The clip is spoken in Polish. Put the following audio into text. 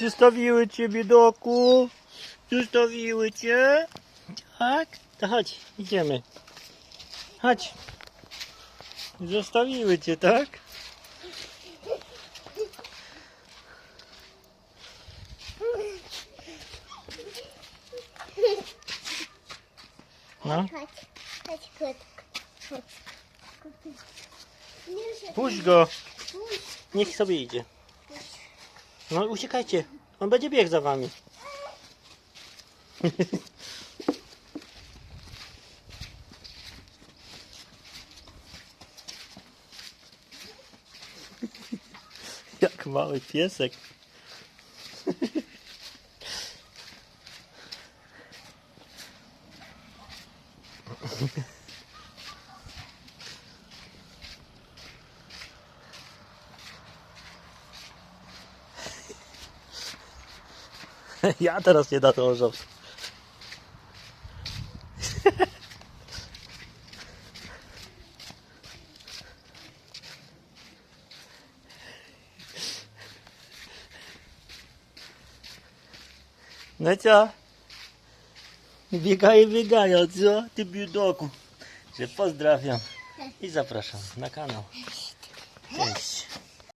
Zostawiły cię, biedoku. Zostawiły cię. Tak? To chodź, idziemy. Chodź. Zostawiły cię, tak? No, puść go. Niech sobie idzie. No, uciekajcie. On będzie biegł za wami. Jak mały piesek. Ja teraz nie nadążam. No co? Biegają, biegają, co? Ty biedoku. Że pozdrawiam i zapraszam na kanał. Cześć.